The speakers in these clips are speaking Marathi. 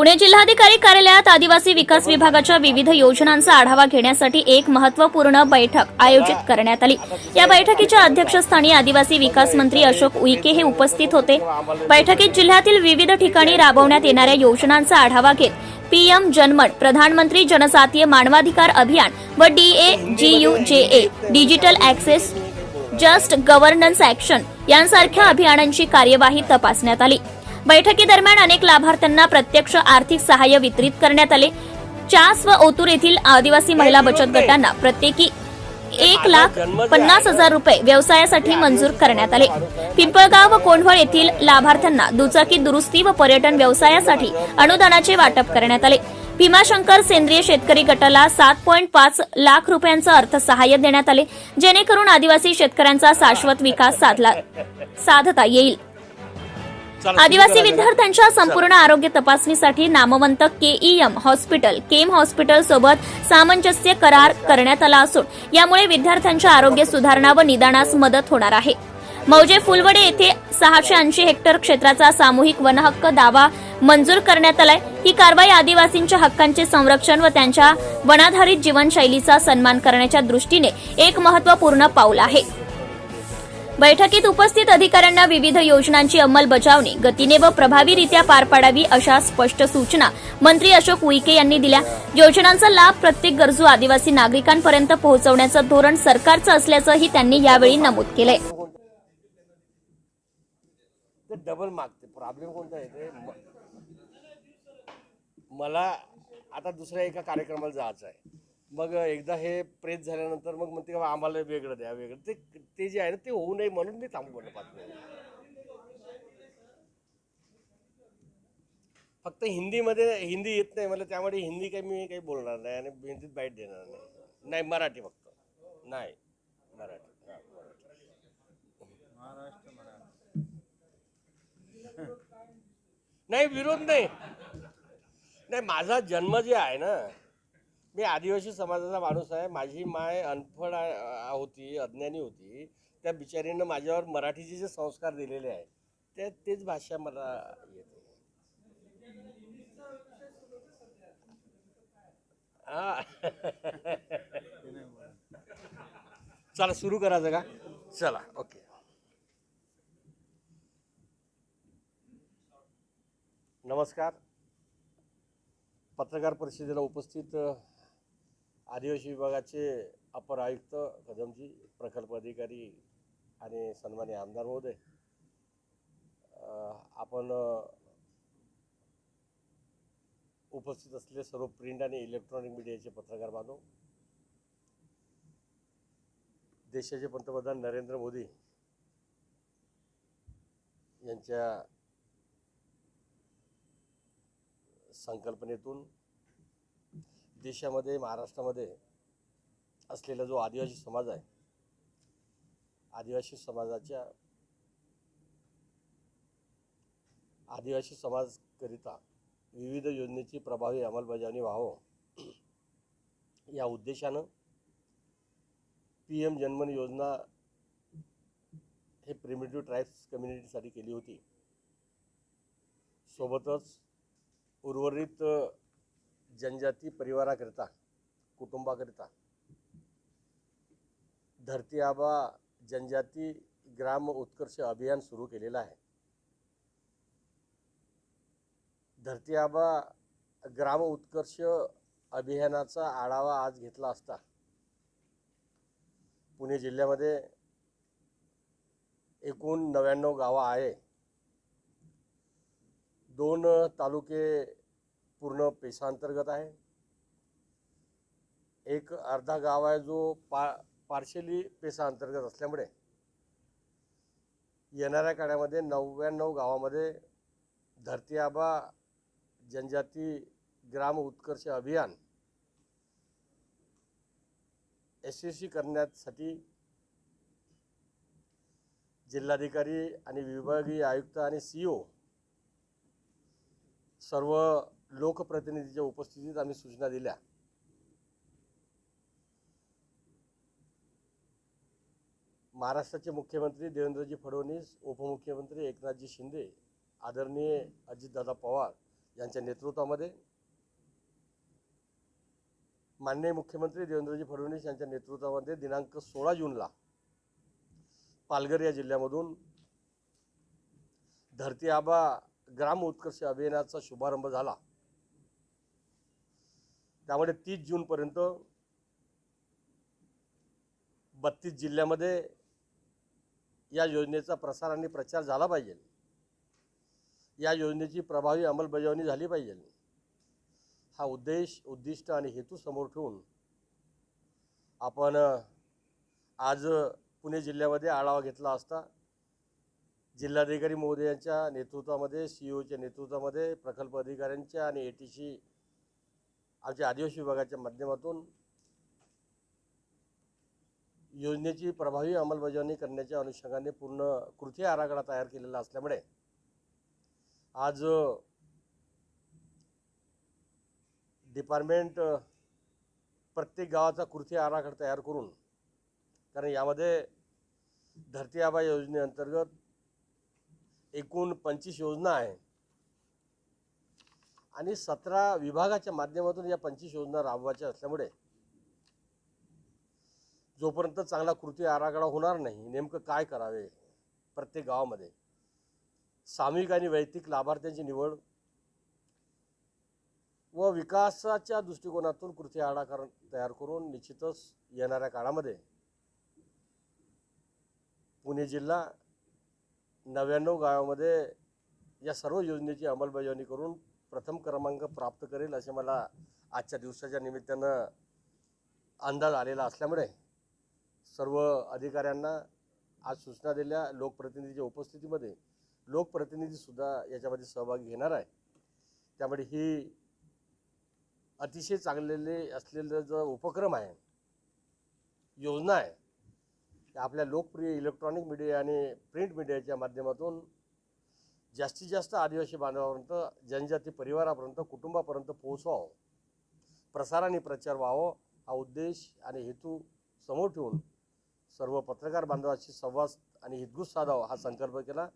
पुणे जिल्हाधिकारी कार्यालयात आदिवासी विकास विभागाच्या विविध योजनांचा आढावा घेण्यासाठी एक महत्त्वपूर्ण बैठक आयोजित करण्यात आली. या बैठकीच्या अध्यक्षस्थानी आदिवासी विकास मंत्री अशोक उईके हे उपस्थित होते. बैठकीत जिल्ह्यातील विविध ठिकाणी राबवण्यात येणाऱ्या योजनांचा आढावा घेत पीएम जनमन प्रधानमंत्री जनजातीय मानवाधिकार अभियान व DA A digital access just governance action यांसारख्या अभियानांची कार्यवाही तपासण्यात आली. बैठकीदरम्यान अनेक लाभार्थ्यांना प्रत्यक्ष आर्थिक सहाय्य वितरित करण्यात आले. चास व ओतूर येथील आदिवासी महिला बचत गटांना प्रत्येकी एक लाख पन्नास हजार रुपये व्यवसायासाठी मंजूर करण्यात आले. पिंपळगाव व कोंढवळ येथील लाभार्थ्यांना दुचाकी दुरुस्ती व पर्यटन व्यवसायासाठी अनुदानाचे वाटप करण्यात आले. भीमाशंकर सेंद्रिय शेतकरी गटाला सात पॉईंट पाच लाख रुपयांचं अर्थसहाय्य देण्यात आले. जेणेकरून आदिवासी शेतकऱ्यांचा शाश्वत विकास साधला साधता येईल. आदिवासी विद्यार्थ्यांच्या संपूर्ण आरोग्य तपासणीसाठी नामवंत केईएम हॉस्पिटल केम हॉस्पिटल सोबत सामंजस्य करार करण्यात आला असून यामुळे विद्यार्थ्यांच्या आरोग्य सुधारणा व निदानास मदत होणार आहे. मौजे फुलवडे येथे सहाशे ऐंशी हेक्टर क्षेत्राचा सामूहिक वनहक्क दावा मंजूर करण्यात आलाय. ही कारवाई आदिवासींच्या हक्कांचे संरक्षण व त्यांच्या वनाधारित जीवनशैलीचा सन्मान करण्याच्या दृष्टीने एक महत्त्वपूर्ण पाऊल आहे. बैठकीत उपस्थित अधिकाऱ्यांना विविध योजनांची अंमलबजावणी गतीने व प्रभावीरित्या पार पाडावी अशा स्पष्ट सूचना मंत्री अशोक उईके यांनी दिल्या. योजनांचा लाभ प्रत्येक गरजू आदिवासी नागरिकांपर्यंत पोहोचवण्याचं धोरण सरकारचं असल्याचंही त्यांनी यावेळी नमूद केलंय. डबल मागते. प्रॉब्लेम कोणता येते मला आता दुसऱ्या एका कार्यक्रमाला जायचं आहे. मग एकदा हे प्रेस झाल्यानंतर मग म्हणते का आम्हाला वेगळं द्या वेगळं. ते ते जे आहे ना ते होऊ नये म्हणून मी थांबू म्हणलं पाच मिनिटं. फक्त हिंदीमध्ये हिंदी येत नाही मला त्यामुळे हिंदी काही मी काही बोलणार नाही आणि हिंदीत बाईट देणार नाही. नाही मराठी फक्त. नाही मराठी. मराठी. नाही विरोध नाही. नाही माझा जन्म जे आहे ना मी आदिवासी समाजाचा माणूस आहे. माझी माय अनफड होती अज्ञानी होती. त्या बिचारीनं माझ्यावर मराठीचे जे संस्कार दिलेले आहे ते तेच भाषा मला येते. हा. चला सुरू करायचं का? चला ओके. नमस्कार. पत्रकार परिषदेला उपस्थित आदिवासी विभागाचे अपर आयुक्त कदमजी प्रकल्प अधिकारी आणि सन्मान्य आमदार महोदय. आपण उपस्थित असलेले सर्व प्रिंट आणि इलेक्ट्रॉनिक मीडियाचे पत्रकार बांधव देशाचे पंतप्रधान नरेंद्र मोदी यांच्या संकल्पनेतून देशामध्ये महाराष्ट्रामध्ये असलेला जो आदिवासी समाज आहे आदिवासी समाजाच्या आदिवासी समाजकरिता विविध योजनेची प्रभावी अंमलबजावणी व्हावं. या उद्देशानं पी एम जनमन योजना हे प्रिमिटिव्ह ट्राईब्स कम्युनिटीसाठी केली होती. सोबतच उर्वरित जनजाती परिवाराकरिता कुटुंबाकरिता. धरती आबा जनजाती ग्राम उत्कर्ष अभियान सुरू केलेलं आहे. धरती आबा ग्राम उत्कर्ष अभियानाचा आढावा आज घेतला असता. पुणे जिल्ह्यामध्ये एकूण नव्याण्णव गावं आहे. दोन तालुके पूर्ण पेशांतर्गत आहे. एक अर्धा गाव आहे जो पा पार्शली पेसा अंतर्गत असल्यामुळे येणाऱ्या काळामध्ये नव्याण्णव गावामध्ये धरती आबा जनजाती ग्राम उत्कर्ष अभियान यशस्वी करण्यासाठी जिल्हाधिकारी आणि विभागीय आयुक्त आणि सी ओ सर्व लोकप्रतिनिधीच्या उपस्थितीत आम्ही सूचना दिल्या. महाराष्ट्राचे मुख्यमंत्री देवेंद्रजी फडणवीस उपमुख्यमंत्री एकनाथजी शिंदे आदरणीय अजितदादा पवार यांच्या नेतृत्वामध्ये माननीय मुख्यमंत्री देवेंद्रजी फडणवीस यांच्या नेतृत्वामध्ये दिनांक सोळा जूनला पालघर या जिल्ह्यामधून धरती आबा ग्राम उत्कर्ष अभियानाचा शुभारंभ झाला. त्यामुळे तीस जूनपर्यंत बत्तीस जिल्ह्यामध्ये या योजनेचा प्रसार आणि प्रचार झाला पाहिजे. या योजनेची प्रभावी अंमलबजावणी झाली पाहिजे. हा उद्देश उद्दिष्ट आणि हेतू समोर ठेवून आपण आज पुणे जिल्ह्यामध्ये आढावा घेतला असता जिल्हाधिकारी महोदयांच्या नेतृत्वामध्ये सी ओच्या नेतृत्वामध्ये प्रकल्प अधिकाऱ्यांच्या आणि ए टी सी आमच्या आदिवासी विभागाच्या माध्यमातून योजनेची प्रभावी अंमलबजावणी करण्याच्या अनुषंगाने पूर्ण कृती आराखडा तयार केलेला असल्यामुळे आज डिपार्टमेंट प्रत्येक गावाचा कृती आराखडा तयार करून कारण यामध्ये धरती आबा योजनेअंतर्गत एकूण पंचवीस योजना आहे आणि सतरा विभागाच्या माध्यमातून या पंचवीस योजना राबवायच्या असल्यामुळे जोपर्यंत चांगला कृती आराखडा होणार नाही नेमकं काय करावे प्रत्येक गावामध्ये? सामूहिक आणि वैयक्तिक लाभार्थ्यांची निवड व विकासाच्या दृष्टिकोनातून कृती आराखडा तयार करून निश्चितच येणाऱ्या काळामध्ये पुणे जिल्हा नव्याण्णव गावामध्ये या सर्व योजनेची अंमलबजावणी करून प्रथम क्रमांक प्राप्त करेल असे मला आजच्या दिवसाच्या निमित्तानं अंदाज आलेला असल्यामुळे सर्व अधिकाऱ्यांना आज सूचना दिल्या. लोकप्रतिनिधीच्या उपस्थितीमध्ये लोकप्रतिनिधीसुद्धा याच्यामध्ये सहभागी घेणार आहे. त्यामुळे ही अतिशय चांगलेले असलेलं जो उपक्रम आहे योजना आहे आपल्या लोकप्रिय इलेक्ट्रॉनिक मीडिया आणि प्रिंट मीडियाच्या माध्यमातून जास्तीत जास्त आदिवासी बांधवापर्यंत जनजाती परिवारापर्यंत कुटुंबापर्यंत पोहोचवावं. प्रसार आणि प्रचार व्हावं हा उद्देश आणि हेतू समोर ठेवून सर्व पत्रकार बांधवाशी संवाद आणि हितगुज साधावं हा संकल्प केला.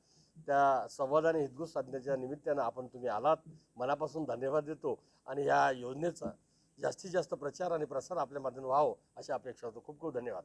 त्या संवाद आणि हितगुज साधण्याच्या निमित्तानं आपण तुम्ही आलात. मनापासून धन्यवाद देतो आणि या योजनेचा जास्तीत जास्त प्रचार आणि प्रसार आपल्या माध्यमातून व्हावं अशी अपेक्षा होतो. खूप खूप धन्यवाद.